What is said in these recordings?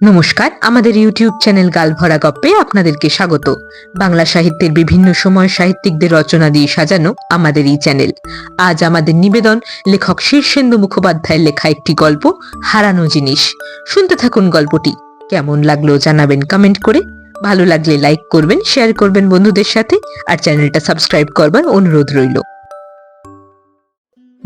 নমস্কার, আমাদের YouTube channel গালভরা গপ্পে আপনাদেরকে স্বাগত। বাংলা সাহিত্যের বিভিন্ন সময় সাহিত্যিকদের রচনা দিয়ে সাজানো আমাদের এই চ্যানেল। আজ আমাদের নিবেদন, লেখক শীর্ষেন্দু মুখোপাধ্যায়ের লেখা একটি গল্প, হারানো জিনিস। শুনতে থাকুন গল্পটি। কেমন লাগল জানাবেন কমেন্ট করে। ভালো লাগলে লাইক করবেন, শেয়ার করবেন বন্ধুদের সাথে, আর চ্যানেলটা সাবস্ক্রাইব করবার অনুরোধ রইল।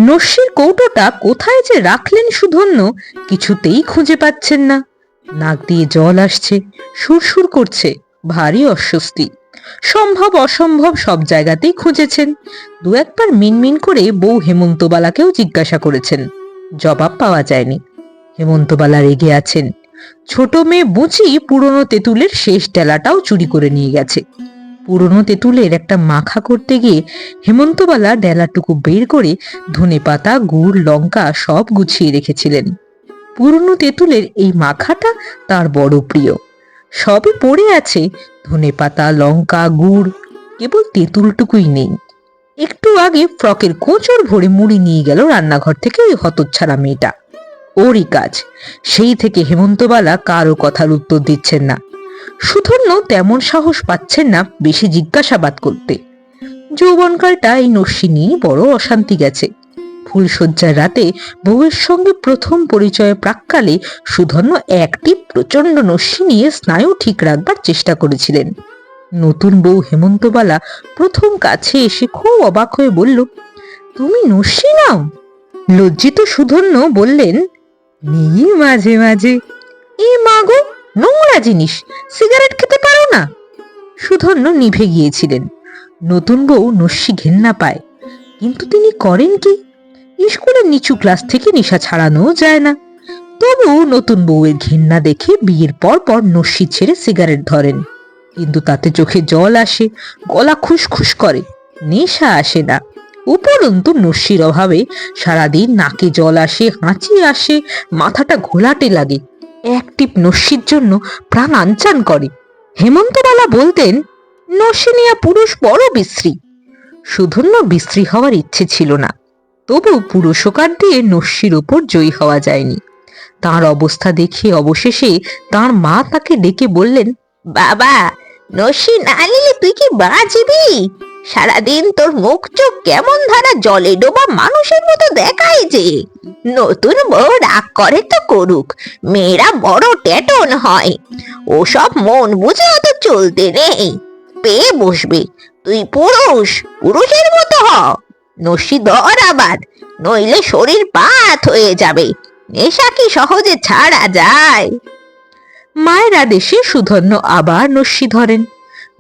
নস্যির কৌটোটা কোথায় যে রাখলেন সুধন্য, কিছুতেই খুঁজে পাচ্ছেন না। নাক দিয়ে জল আসছে, সুরসুর করছে, ভারী অস্বস্তি। সম্ভব, অসম্ভব সব জায়গাতেই খুঁজেছেন। দু একবার মিনমিন করে বউ হেমন্তবালাকেও জিজ্ঞাসা করেছেন। জবাব পাওয়া যায়নি। হেমন্তবালা রেগে আছেন। ছোট মেয়ে বুঝি পুরনো তেঁতুলের শেষ ডেলাটাও চুরি করে নিয়ে গেছে। পুরনো তেঁতুলের একটা মাখা করতে গিয়ে হেমন্তবালা ডেলাটুকু বের করে ধনে পাতা গুড়, লঙ্কা সব গুছিয়ে রেখেছিলেন। পুরনো তেঁতুলের এই মাখাটা তার বড় প্রিয়। সবই পড়ে আছে ধনে পাতা লঙ্কা, গুড়, কেবল তেঁতুলটুকুই নেই। একটু আগে ফ্রকের কোঁচর ভরে মুড়ি নিয়ে গেল রান্নাঘর থেকে ওই হতচ্ছাড়া মেয়েটা। ওরই কাজ, সেই থেকে হেমন্তবালা কারও কথার উত্তর দিচ্ছেন না। সুধন্য তেমন সাহস পাচ্ছেন না বেশি জিজ্ঞাসাবাদ করতে। যৌবনকালটা এই নস্যি নিয়ে বড় অশান্তি গেছে। ফুলশয্যার রাতে বউয়ের সঙ্গে প্রথম পরিচয়ে প্রাককালে সুধন্য একটি প্রচণ্ড নস্যি নিয়ে স্নায়ু ঠিক রাখবার চেষ্টা করেছিলেন। নতুন বউ হেমন্তবালা প্রথম কাছে এসে খুব অবাক হয়ে বলল, তুমি নস্যি নাও? লজ্জিত সুধন্য বললেন, নিই মাঝে মাঝে। এ মাগো নোংরা জিনিস, সিগারেট খেতে পারো না? সুধন্য নিভে গিয়েছিলেন। নতুন বউ নস্যি ঘেন্না পায়, কিন্তু তিনি করেন কি? স্কুলের নিচু ক্লাস থেকে নেশা ছাড়ানো যায় না। তবু নতুন বউয়ের ঘেন্না দেখে বিয়ের পর পর নস্যি ছেড়ে সিগারেট ধরেন। কিন্তু তাতে চোখে জল আসে, গলা খুসখুস করে, নেশা আসে না। উপরন্তু নস্যির অভাবে সারাদিন নাকে জল আসে, হাঁচি আসে, মাথাটা ঘোলাটে লাগে। এক টিপ নস্যির জন্য প্রাণ আনচান করে। হেমন্তবালা বলতেন নস্যিনিয়া পুরুষ বড় বিশ্রী। সুধন্য বিশ্রী হওয়ার ইচ্ছে ছিল না। তবু পুরুষকার দিয়ে নস্যির ওপর জয়ী হওয়া যায়নি। তার অবস্থা দেখে অবশেষে তার মা তাকে ডেকে বললেন, বাবা, নস্যি না নিলে তুই কি বাঁচবি? সারাদিন তোর মুখ চোখ কেমন ধারা জলে ডোবা মানুষের মতো দেখায় যে। নতুন বউ রাগ করে তো করুক, মেয়েরা বড় টেটন হয়। ওসব মন বুঝে অত চলতে নেই। পেয়ে বসবে। তুই পুরুষ, পুরুষের মতো হ। নস্যি ধর আবার নইলে শরীর পাত হয়ে যাবে। নেশা কি সহজে ছাড়া যায়? মায়ের আদেশে সুধন্য আবার নস্যি ধরেন।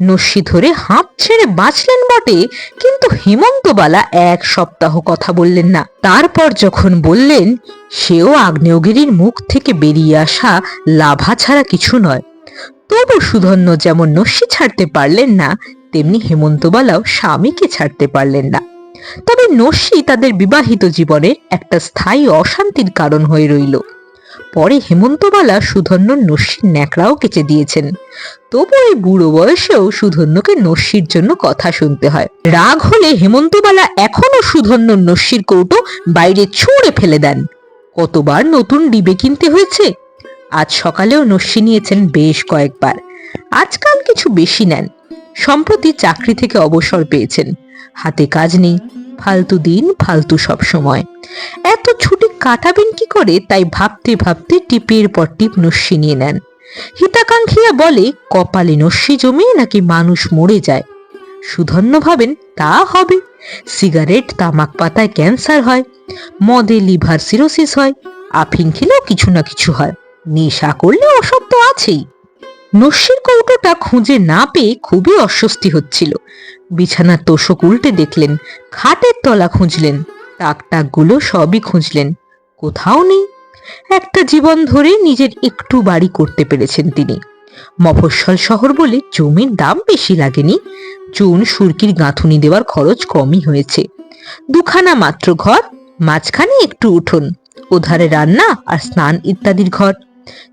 নস্যি ধরে হাঁপ ছেড়ে বাঁচলেন বটে, কিন্তু হেমন্তবালা এক সপ্তাহ কথা বললেন না। তারপর যখন বললেন, সেও আগ্নেয়গিরির মুখ থেকে বেরিয়ে আসা লাভা ছাড়া কিছু নয়। তবু সুধন্য যেমন নস্যি ছাড়তে পারলেন না, তেমনি হেমন্তবালাও স্বামীকে ছাড়তে পারলেন না। তবে নস্যি তাদের বিবাহিত জীবনের একটা স্থায়ী অশান্তির কারণ হয়ে রইল। পরে হেমন্তবালা সুধন্য নস্যির ন্যাকড়াও কেচে দিয়েছেন। তবু এই বুড়ো বয়সেও সুধন্যকে নস্যির জন্য কথা শুনতে হয়। রাগ হলে হেমন্তবালা এখনও সুধন্য নস্যির কৌটো বাইরে ছুঁড়ে ফেলে দেন। কতবার নতুন ডিবে কিনতে হয়েছে? আজ সকালেও নস্যি নিয়েছেন বেশ কয়েকবার। আজকাল কিছু বেশি নেন। সম্প্রতি চাকরি থেকে অবসর পেয়েছেন। হাতে কাজ নেই, ফালতু দিন, ফালতু সব সময় এত ছুটি কাটাবেন কি করে? তাই ভাবতে ভাবতে টিপের পর টিপ নস্যি নিয়ে নেন। হিতাকাঙ্ক্ষিয়া বলে, কপালে নস্যি জমে নাকি মানুষ মরে যায়? সুধন্য ভাবেন, তা হবে। সিগারেট, তামাক পাতায় ক্যান্সার হয়, মদে লিভার সিরোসিস হয় আফিং খেলেও কিছু না কিছু হয়। নেশা করলে ওসব তো আছেই। নস্যির কৌটোটা খুঁজে না পেয়ে খুবই অস্বস্তি হচ্ছিল। বিছানার তোষক উল্টে দেখলেন, খাটের তলা খুঁজলেন টাক টাকগুলো সবই খুঁজলেন, কোথাও নেই। একটা জীবন ধরে নিজের একটু বাড়ি করতে পেরেছেন তিনি। মফস্বল শহর বলে জমির দাম বেশি লাগেনি, চুন, সুরকির গাঁথুনি দেওয়ার খরচ কমই হয়েছে। দুখানা মাত্র ঘর, মাঝখানে একটু উঠোন, ওধারে রান্না আর স্নান ইত্যাদির ঘর।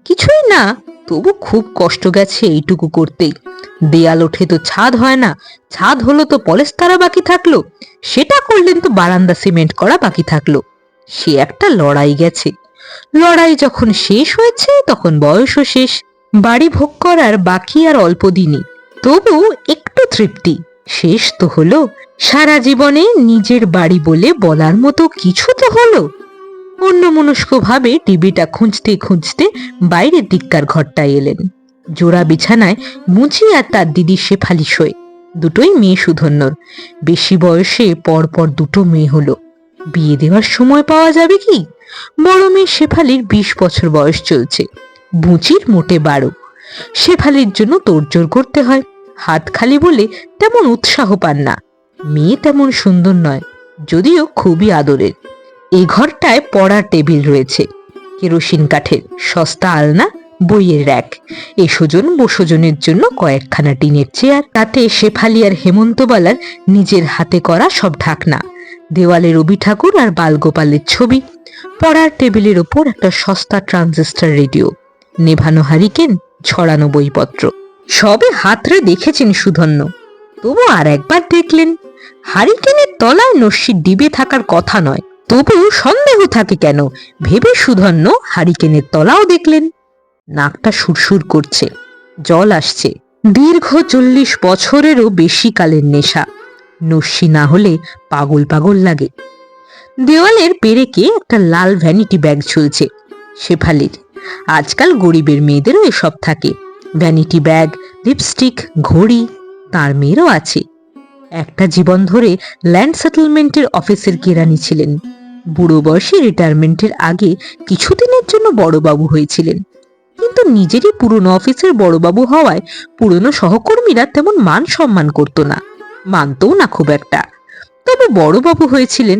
কিছুই না তবু খুব কষ্ট গেছে এইটুকু করতেই। দেয়াল ওঠে তো ছাদ হয় না, ছাদ হলো তো পলেস্তারা বাকি থাকল, সেটা করলেন তো বারান্দা সিমেন্ট করা বাকি থাকল। সে একটা লড়াই গেছে। লড়াই যখন শেষ হয়েছে, তখন বয়সও শেষ, বাড়ি ভোগ করার বাকি আর অল্প দিনই। তবু একটু তৃপ্তি, শেষ তো হলো। সারা জীবনে নিজের বাড়ি বলে বলার মতো কিছু তো হলো। অন্যমনস্কভাবে টিভিটা খুঁজতে খুঁজতে বাইরের দিককার ঘরটায় এলেন। জোড়া বিছানায় মুচি আর তার দিদি শেফালি শোয়। দুটোই মেয়ে সুধন্যর। বেশি বয়সে পরপর দুটো মেয়ে হলো। বিয়ে দেওয়ার সময় পাওয়া যাবে কি? বড় মেয়ে শেফালির বিশ বছর বয়স চলছে। বুচির মোটে বারো। শেফালির জন্য তোড়জোড় করতে হয়। হাত খালি বলে তেমন উৎসাহ পান না। মেয়ে তেমন সুন্দর নয়, যদিও খুবই আদরের। এই ঘরটায় পড়ার টেবিল রয়েছে। কেরোসিন কাঠের সস্তা আলনা, বইয়ের র্যাক। এসোজন বসোজনের জন্য কয়েকখানা টিনের চেয়ার। তাতে শেফালি আর হেমন্তবালার নিজের হাতে করা সব ঢাকনা। দেওয়ালে রবি ঠাকুর আর বালগোপালের ছবি। পড়ার টেবিলের ওপর একটা সস্তা ট্রানজিস্টার রেডিও। নেভানো হারিকেন, ছড়ানো বইপত্র। সবে হাতরে দেখেছেন সুধন্য। তবু আর একবার দেখলেন। হারিকেনের তলায় নস্যি ডিবে থাকার কথা নয়। তবু সন্দেহ থাকে কেন? ভেবে সুধন্য হারিকেনের তলাও দেখলেন। নাকটা সুরসুর করছে। জল আসছে। দীর্ঘ চল্লিশ বছরেরও বেশি কালের নেশা। নস্যি না হলে পাগল পাগল লাগে। দেওয়ালের পেরেকে একটা লাল ভ্যানিটি ব্যাগ ঝুলছে। শেফালির। আজকাল গরিবের মেয়েদেরও এসব থাকে। ভ্যানিটি ব্যাগ লিপস্টিক ঘড়ি, তার মেয়েরও আছে। একটা জীবন ধরে ল্যান্ড সেটেলমেন্টের অফিসের কেরানি ছিলেন। বুড়ো বয়সে রিটায়ারমেন্টের আগে কিছুদিনের জন্য বড়বাবু হয়েছিলেন। কিন্তু নিজেরই পুরনো অফিসের বড়বাবু হওয়ায় পুরনো সহকর্মীরা তেমন মান সম্মান করতো না, মানতও না খুব একটা। তবে বড়বাবু হয়েছিলেন,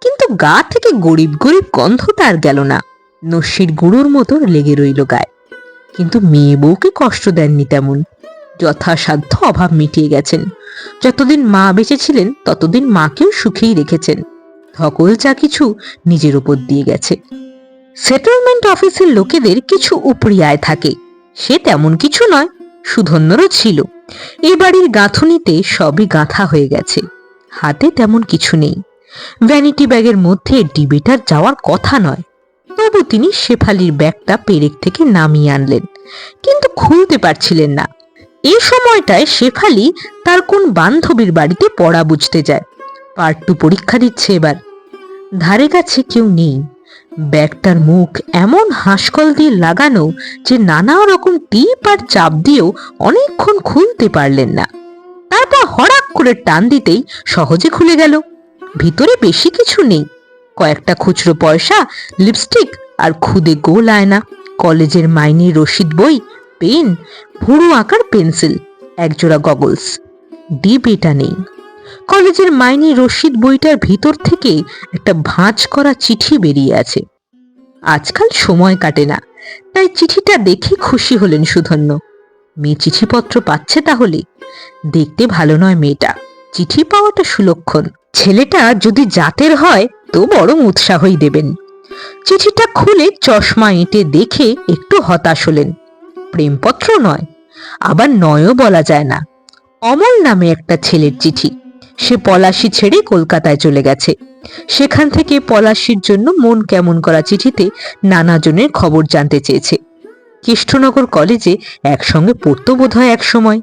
কিন্তু গা থেকে গরিব গরিব গন্ধটা আর গেল না, নস্যির গুঁড়োর মতো লেগে রইল গায়ে। কিন্তু মেয়ে বউকে কষ্ট দেননি তেমন, যথাসাধ্য অভাব মিটিয়ে গেছেন। যতদিন মা বেঁচে ছিলেন, ততদিন মাকেও সুখেই রেখেছেন। ধকল যা কিছু নিজের উপর দিয়ে গেছে। সেটেলমেন্ট অফিসের লোকেদের কিছু উপরি আয় থাকে। সে তেমন কিছু নয়, সুধন্যরও ছিল। এ বাড়ির গাঁথুনিতে সবই গাঁথা হয়ে গেছে। হাতে তেমন কিছু নেই। ভ্যানিটি ব্যাগের মধ্যে ডিবেটার যাওয়ার কথা নয়। তবু তিনি শেফালির ব্যাগটা পেরেক থেকে নামিয়ে আনলেন, কিন্তু খুলতে পারছিলেন না। এই সময়টায় শেফালি তার কোন বান্ধবীর বাড়িতে পড়া বুঝতে যায়। পার্ট টু পরীক্ষা দিচ্ছে এবার। ধারে কাছে কেউ নেই। ব্যাগটার মুখ এমন হাঁসকল দিয়ে লাগানো যে নানা রকম টিপ আর চাপ দিয়েও অনেকক্ষণ খুলতে পারলেন না। তারপর হঠাৎ করে টান দিতেই সহজে খুলে গেল। ভিতরে বেশি কিছু নেই। কয়েকটা খুচরো পয়সা, লিপস্টিক আর খুদে গোল আয়না, কলেজের মাইনে রসিদ বই, পেন, ভুরু আঁকার পেন্সিল, একজোড়া গগলস। ডিপ এটা নেই। কলেজের মাইনে রশিদ বইটার ভিতর থেকে একটা ভাঁজ করা চিঠি বেরিয়ে আছে। আজকাল সময় কাটে না, তাই চিঠিটা দেখে খুশি হলেন সুধন্য। মেয়ে চিঠিপত্র পাচ্ছে তাহলে? দেখতে ভালো নয় মেয়েটা। চিঠি পাওয়াটা সুলক্ষণ। ছেলেটা যদি জাতের হয়, তো বরং উৎসাহই দেবেন। চিঠিটা খুলে চশমা এঁটে দেখে একটু হতাশ হলেন। প্রেমপত্র নয়, আবার নয়ও বলা যায় না। অমল নামে একটা ছেলের চিঠি। সে পলাশি ছেড়ে কলকাতায় চলে গেছে। সেখান থেকে পলাশির জন্য মন কেমন করা চিঠিতে নানা জনের খবর জানতে চেয়েছে। কৃষ্ণনগর কলেজে একসঙ্গে পড়তো বোধ হয় এক সময়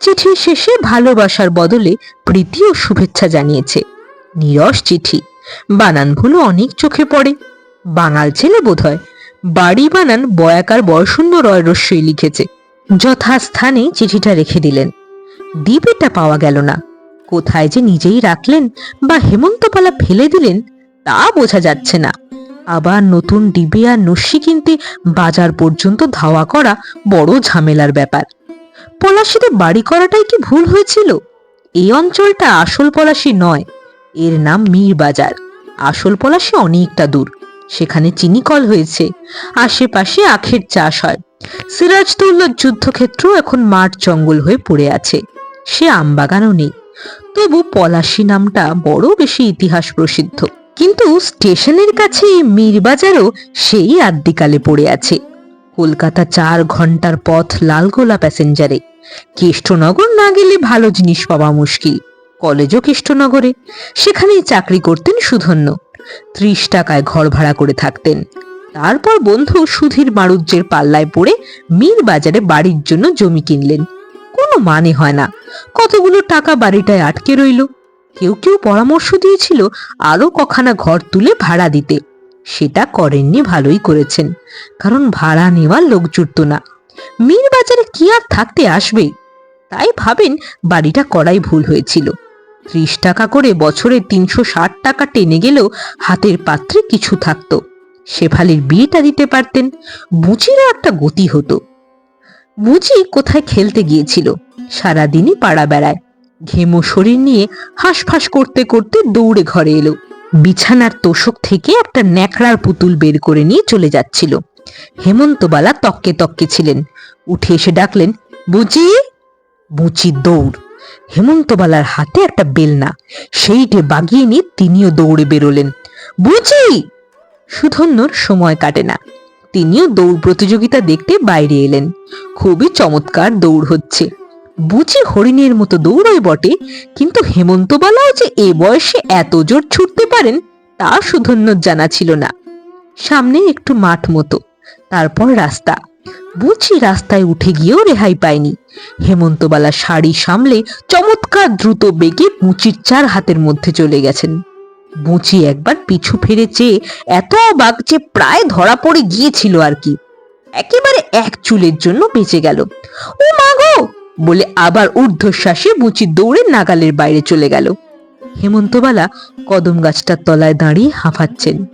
চিঠির শেষে ভালোবাসার বদলে প্রীতি ও শুভেচ্ছা জানিয়েছে। নিরস চিঠি, বানান অনেক চোখে পড়ে। বাঙাল ছেলে বোধ হয় বাড়ি বানান বয়াকার বয়শূন্য রয় রস্যই লিখেছে। যথাস্থানে চিঠিটা রেখে দিলেন। দ্বীপেটা পাওয়া গেল না। কোথায় যে নিজেই রাখলেন বা হেমন্তপালা ফেলে দিলেন, তা বোঝা যাচ্ছে না। আবার নতুন ডিবে আর নস্যি কিনতে বাজার পর্যন্ত ধাওয়া করা বড় ঝামেলার ব্যাপার। পলাশিতে বাড়ি করাটাই কি ভুল হয়েছিল? এই অঞ্চলটা আসল পলাশি নয়, এর নাম মীর বাজার। আসল পলাশি অনেকটা দূর, সেখানে চিনিকল হয়েছে, আশেপাশে আখের চাষ হয়। সিরাজদৌল্লার যুদ্ধক্ষেত্র এখন মাঠ জঙ্গল হয়ে পড়ে আছে, সে আমবাগানও নেই। তবু পলাশি নামটা বড় বেশি ইতিহাস প্রসিদ্ধ। কিন্তু স্টেশনের কাছে মীরবাজারও সেই আদ্যিকালে পড়ে আছে। কলকাতা চার ঘণ্টার পথ লালগোলা প্যাসেঞ্জারে। কেষ্টনগর না গেলে ভালো জিনিস পাওয়া মুশকিল। কলেজও কেষ্টনগরে। সেখানেই চাকরি করতেন সুধন্য। ত্রিশ টাকায় ঘর ভাড়া করে থাকতেন। তারপর বন্ধু সুধীর মারুজ্যের পাল্লায় পড়ে মীর বাজারে বাড়ির জন্য জমি কিনলেন। কোনো মানে হয় না। কতগুলো টাকা বাড়িটায় আটকে রইল। কেউ কেউ পরামর্শ দিয়েছিল আরও কখানা ঘর তুলে ভাড়া দিতে। সেটা করেননি ভালোই করেছেন, কারণ ভাড়া নেওয়ার লোক জুটত না। মীর বাজারে কি আর থাকতে আসবে? তাই ভাবেন বাড়িটা করাই ভুল হয়েছিল। ত্রিশ টাকা করে বছরে তিনশো ষাট টাকা টেনে গেলেও হাতের পাত্রে কিছু থাকতো। শেফালির বিয়েটা দিতে পারতেন বুচিরও একটা গতি হতো। বুচি কোথায় খেলতে গিয়েছিল। সারাদিনই পাড়া বেড়ায়। ঘেমো শরীর নিয়ে হাঁসফাঁস করতে করতে দৌড়ে ঘরে এলো। বিছানার তোষক থেকে একটা ন্যাকড়ার পুতুল বের করে নিয়ে চলে যাচ্ছিল। হেমন্তবালা তককে তককে ছিলেন। উঠে এসে ডাকলেন বুচি বুচি দৌড়। হেমন্তবালার হাতে একটা বেলনা। সেইটে বাগিয়ে নিয়ে তিনিও দৌড়ে বেরোলেন। বুচি সুধন্যর সময় কাটে না। তিনিও দৌড় প্রতিযোগিতা দেখতে বাইরে এলেন। খুবই চমৎকার দৌড় হচ্ছে। বুচি হরিণের মতো দৌড়ই বটে, কিন্তু হেমন্তবালাও যে এ বয়সে এত জোর ছুটতে পারেন, তা সুধন্যর জানা ছিল না। সামনে একটু মাঠ মতো, তারপর রাস্তা। বুচি রাস্তায় উঠে গিয়েও রেহাই পায়নি। হেমন্তবালা শাড়ি সামলে চমৎকার দ্রুত বেগে বুচির চার হাতের মধ্যে চলে গেছেন। বুচি একবার পিছু ফিরে চেয়ে এত অবাক যে প্রায় ধরা পড়ে গিয়েছিল আর কি। একেবারে এক চুলের জন্য বেঁচে গেল। ও মা গো! বলে আবার ঊর্ধ্বশ্বাসে বুচি দৌড়ে নাগালের বাইরে চলে গেল। হেমন্তবালা কদম গাছটার তলায় দাঁড়িয়ে হাঁফাচ্ছেন।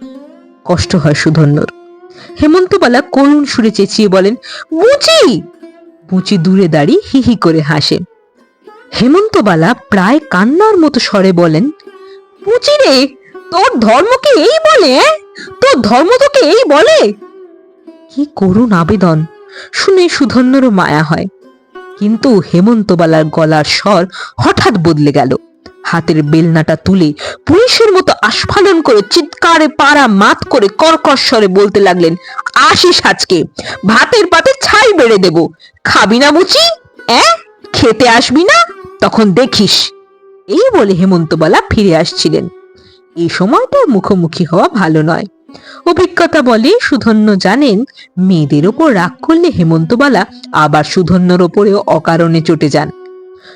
কষ্ট হয় সুধন্যর। হেমন্তবালা করুণ সুরে চেঁচিয়ে বলেন, বুচি! বুচি দূরে দাঁড়িয়ে হি হি করে হাসে। হেমন্তবালা প্রায় কান্নার মতো স্বরে বলেন বুচি রে, তোর ধর্মকে এই বলে তোর ধর্ম তোকে এই বলে? কি করুণ আবেদন শুনে সুধন্যরও মায়া হয়। কিন্তু হেমন্তবালার গলার স্বর হঠাৎ বদলে গেল। হাতের বেলনাটা তুলে পুলিশের মতো আস্ফালন করে চিৎকারে পাড়া মাত করে কর্কশ স্বরে বলতে লাগলেন, আসিস আজকে, ভাতের পাতে ছাই বেড়ে দেব। খাবি না বুচি অ্যাঁ খেতে আসবি না? তখন দেখিস। এই বলে হেমন্তবালা ফিরে আসছিলেন। এই সময়টা মুখোমুখি হওয়া ভালো নয়। অভিজ্ঞতা বলে সুধন্য জানেন, মেয়েদের ওপর রাগ করলে হেমন্তবালা আবার সুধন্যর ওপরেও অকারণে চটে যান।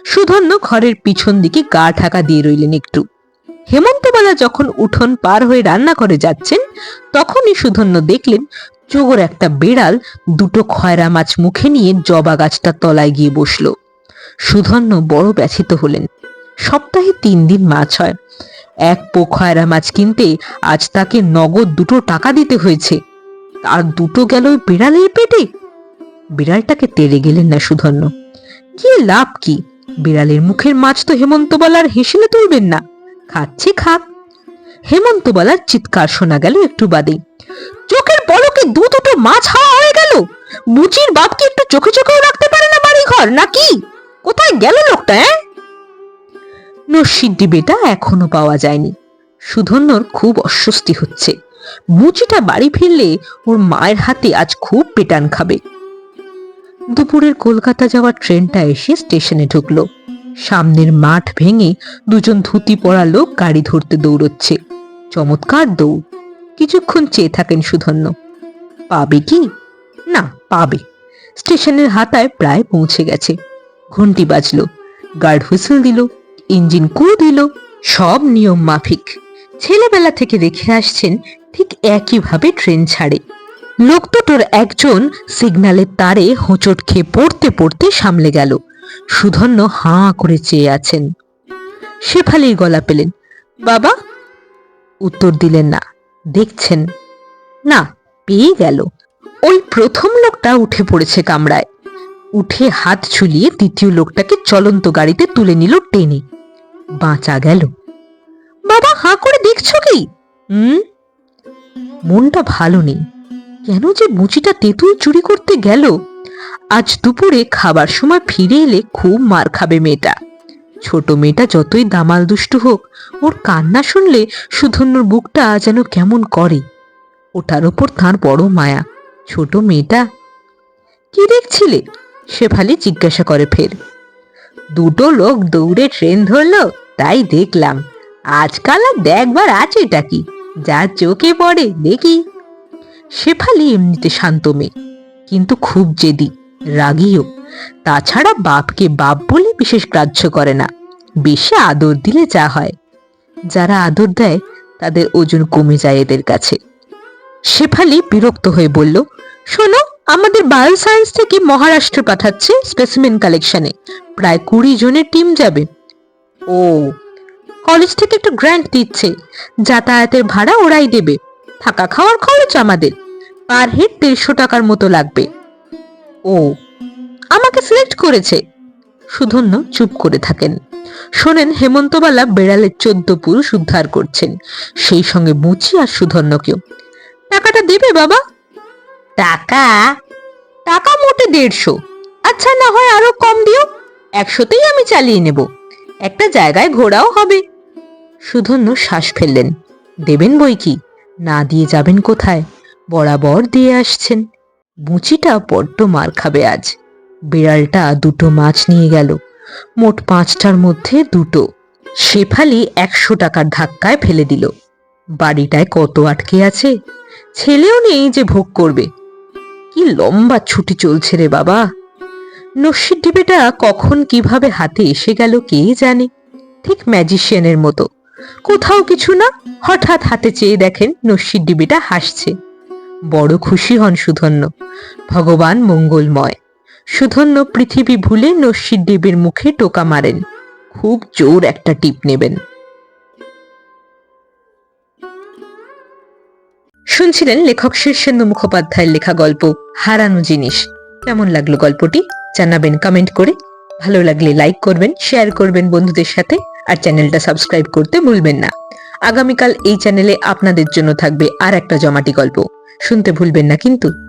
সুধন্য ঘরের পিছন দিকে গা ঢাকা দিয়ে রইলেন একটু। হেমন্তবালা যখন উঠোন পার হয়ে রান্না করে যাচ্ছেন, তখনই সুধন্য দেখলেন চোগর একটা বেড়াল দুটো খয়রা মাছ মুখে নিয়ে জবা গাছটা তলায় গিয়ে বসল। সুধন্য বড় ব্যথিত হলেন। সপ্তাহে তিন দিন মাছ হয়। এক পোখয়রা মাছ কিনতে আজ তাকে নগদ দুটো টাকা দিতে হয়েছে। আর দুটো গেল ওই বিড়ালের পেটে। বিড়ালটাকে তেড়ে গেলেন না সুধন্য কি লাভ কি? বিড়ালের মুখের মাছ তো হেমন্তবালার হেসেলে তুলবেন না। খাচ্ছে খাক। হেমন্তবালার চিৎকার শোনা গেল একটু বাদে। চোখের পলকে দু দুটো মাছ হাওয়া হয়ে গেল। বুচির বাপকে একটু চোখে চোখেও রাখতে পারে না বাড়ি ঘর নাকি? কোথায় গেল লোকটা হ্যাঁ নস্যির ডিবেটা এখনও পাওয়া যায়নি। সুধন্যর খুব অস্বস্তি হচ্ছে। মুচিটা বাড়ি ফিরলে ওর মায়ের হাতে আজ খুব পেটান খাবে। দুপুরের কলকাতা যাওয়ার ট্রেনটা এসে স্টেশনে ঢুকলো। সামনের মাঠ ভেঙে দুজন ধুতি পরা লোক গাড়ি ধরতে দৌড়চ্ছে। চমৎকার দৌড়। কিছুক্ষণ চেয়ে থাকেন সুধন্য। পাবে কি? না, পাবে। স্টেশনের হাতায় প্রায় পৌঁছে গেছে। ঘন্টি বাজলো। গার্ড হুইসেল দিল। ইঞ্জিন কু দিল, সব নিয়ম মাফিক। ছেলেবেলা থেকে দেখে আসছেন ঠিক একইভাবে ট্রেন ছাড়ে। লোক দুটোর একজন সিগন্যালের তারে হোঁচট খেয়ে পড়তে পড়তে সামলে গেল। সুধন্য হাঁ করে চেয়ে আছেন। শেফালির গলা পেলেন। বাবা? উত্তর দিলেন না। দেখছেন। না, পেয়ে গেল। ওই প্রথম লোকটা উঠে পড়েছে কামরায়। উঠে হাত ঝুলিয়ে দ্বিতীয় লোকটাকে চলন্ত গাড়িতে তুলে নিল টেনে। বাঁচা গেল। বাবা, হাঁ করে দেখছ কি? মনটা ভালো নেই। কেন যে মুচিটা তেঁতুল চুরি করতে গেল? আজ দুপুরে খাবার সময় ফিরে এলে খুব মার খাবে মেয়েটা। ছোট মেয়েটা যতই দামাল দুষ্টু হোক, ওর কান্না শুনলে সুধন্যর বুকটা যেন কেমন করে। ওটার ওপর তার বড় মায়া। ছোট মেয়েটা, কি দেখছিলে? শেফালি জিজ্ঞাসা করে ফের। দুটো লোক দৌড়ে ট্রেন ধরলো, তাই দেখলাম। আজকাল আর দেখবার আছে এটা কি? যা চোখে পড়ে, দেখি। শেফালি এমনিতে শান্ত মেয়ে, কিন্তু খুব জেদি, রাগীও। তাছাড়া বাপকে বাপ বলে বিশেষ গ্রাহ্য করে না। বেশি আদর দিলে যা হয়। যারা আদর দেয়, তাদের ওজন কমে যায় এদের কাছে। শেফালি বিরক্ত হয়ে বলল, শোনো আমাদের বায়ো সায়েন্স থেকে মহারাষ্ট্র পাঠাচ্ছে স্পেসিমেন কালেকশনে প্রায় কুড়ি জনের টিম যাবে। ও কলেজ থেকে একটু গ্র্যান্ট দিচ্ছে। যাতায়াতের ভাড়া ওরাই দেবে। থাকা খাওয়ার খরচ আমাদের। পার হেড দেড়শো টাকার মতো লাগবে। ও, আমাকে সিলেক্ট করেছে। সুধন্য চুপ করে থাকেন। শোনেন, হেমন্তবালা বেড়ালের চোদ্দ পুরুষ উদ্ধার করছেন। সেই সঙ্গে মুচি আর সুধন্যকেও। টাকাটা দেবে বাবা? টাকা? টাকা মোটে দেড়শো। আচ্ছা না হয় আরও কম দিও। একশোতেই আমি চালিয়ে নেব। একটা জায়গায় ঘোরাও হবে। সুধন্য শ্বাস ফেললেন। দেবেন বই কি? না দিয়ে যাবেন কোথায়? বরাবর দিয়ে আসছেন। বুচিটা বড্ড মার খাবে আজ। বিড়ালটা দুটো মাছ নিয়ে গেল। মোট পাঁচটার মধ্যে দুটো। শেফালি একশো টাকার ধাক্কায় ফেলে দিল। বাড়িটায় কত আটকে আছে? ছেলেও নেই যে ভোগ করবে। কি লম্বা ছুটি চলছে রে বাবা। নস্যির ডিবেটা কখন কীভাবে হাতে এসে গেল কে জানে। ঠিক ম্যাজিশিয়ানের মতো। কোথাও কিছু না, হঠাৎ হাতে চেয়ে দেখেন নস্যির ডিবিটা হাসছে। বড় খুশি হন সুধন্য। ভগবান মঙ্গলময়। সুধন্য পৃথিবী ভুলে নস্যির ডিবির মুখে টোকা মারেন। খুব জোর একটা টিপ নেবেন। শুনছিলেন লেখক শীর্ষেন্দু মুখোপাধ্যায়ের লেখা গল্প, হারানো জিনিস। কেমন লাগল গল্পটি? জানাবেন কমেন্ট করে। ভালো লাগলে লাইক করবেন শেয়ার করবেন বন্ধুদের সাথে, আর চ্যানেলটা সাবস্ক্রাইব করতে ভুলবেন না। আগামীকাল এই চ্যানেলে আপনাদের জন্য থাকবে আর একটা জমাটি গল্প। শুনতে ভুলবেন না কিন্তু।